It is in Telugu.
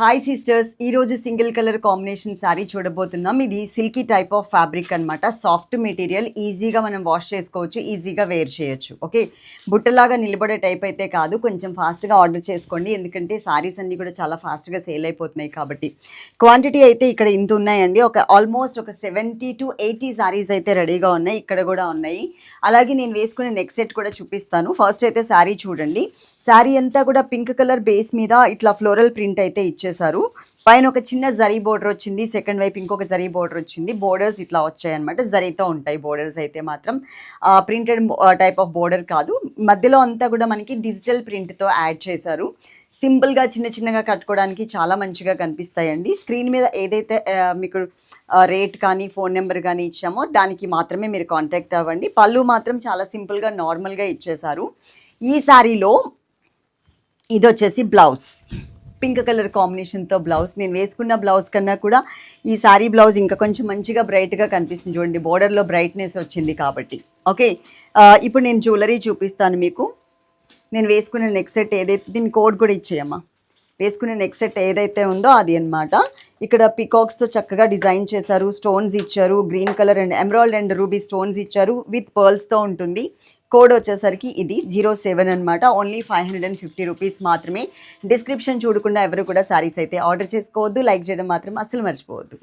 హాయ్ సిస్టర్స్ ఈ రోజు సింగిల్ కలర్ కాంబినేషన్ శారీ చూడబోతున్నాం. ఇది సిల్కీ టైప్ ఆఫ్ ఫ్యాబ్రిక్ అన్నమాట. సాఫ్ట్ మెటీరియల్ ఈజీగా మనం వాష్ చేసుకోవచ్చు ఈజీగా వేర్ చేయొచ్చు. ఓకే? బుట్టలాగా నిలబడే టైప్ అయితే కాదు. కొంచెం ఫాస్ట్గా ఆర్డర్ చేసుకోండి. ఎందుకంటే శారీస్ అన్ని కూడా చాలా ఫాస్ట్గా సేల్ అయిపోతున్నాయి కాబట్టి. క్వాంటిటీ అయితే ఇక్కడ ఇంత ఉన్నాయండి. ఒక ఆల్మోస్ట్ ఒక సెవెంటీ టు ఎయిటీ శారీస్ అయితే రెడీగా ఉన్నాయి. ఇక్కడ కూడా ఉన్నాయి. అలాగే నేను వేసుకునే నెక్స్ట్ సెట్ కూడా చూపిస్తాను. ఫస్ట్ అయితే శారీ చూడండి. శారీ అంతా కూడా పింక్ కలర్ బేస్ మీద ఇట్లా ఫ్లోరల్ ప్రింట్ అయితే చేశారు. పైన ఒక చిన్న జరీ బోర్డర్ వచ్చింది సెకండ్ వైపు ఇంకొక జరీ బోర్డర్ వచ్చింది. బోర్డర్స్ ఇట్లా వచ్చాయన్నమాట. జరీతో ఉంటాయి బోర్డర్స్ అయితే మాత్రం. ప్రింటెడ్ టైప్ ఆఫ్ బోర్డర్ కాదు. మధ్యలో అంతా కూడా మనకి డిజిటల్ ప్రింట్తో యాడ్ చేశారు. సింపుల్గా చిన్న చిన్నగా కట్టుకోవడానికి చాలా మంచిగా కనిపిస్తాయండి. స్క్రీన్ మీద ఏదైతే మీకు రేట్ కానీ ఫోన్ నెంబర్ కానీ ఇచ్చామో దానికి మాత్రమే మీరు కాంటాక్ట్ అవ్వండి. పళ్ళు మాత్రం చాలా సింపుల్గా నార్మల్గా ఇచ్చేశారు. ఈ శారీలో ఇది వచ్చేసి బ్లౌజ్. పింక్ కలర్ కాంబినేషన్తో బ్లౌజ్. నేను వేసుకున్న బ్లౌజ్ కన్నా కూడా ఈ సారీ బ్లౌజ్ ఇంకా కొంచెం మంచిగా బ్రైట్గా కనిపిస్తుంది చూడండి. బోర్డర్లో బ్రైట్నెస్ వచ్చింది కాబట్టి. ఓకే ఇప్పుడు నేను జ్యువెలరీ చూపిస్తాను మీకు. నేను వేసుకున్న నెక్ సెట్ ఏదైతే దీని కోడ్ కూడా ఇచ్చేయమ్మా. వేసుకునే నెక్ సెట్ ఏదైతే ఉందో అది అన్నమాట. ఇక్కడ పికాక్స్తో చక్కగా డిజైన్ చేశారు స్టోన్స్ ఇచ్చారు green colour and emerald and ruby stones ఇచ్చారు విత్ పర్ల్స్తో ఉంటుంది. కోడ్ వచ్చేసరికి ఇది జీరో సెవెన్ అనమాట only five hundred and fifty rupees మాత్రమే. డిస్క్రిప్షన్ చూడకుండా ఎవరు కూడా శారీస్ అయితే ఆర్డర్ చేసుకోవద్దు లైక్ చేయడం మాత్రం అస్సలు మర్చిపోవద్దు.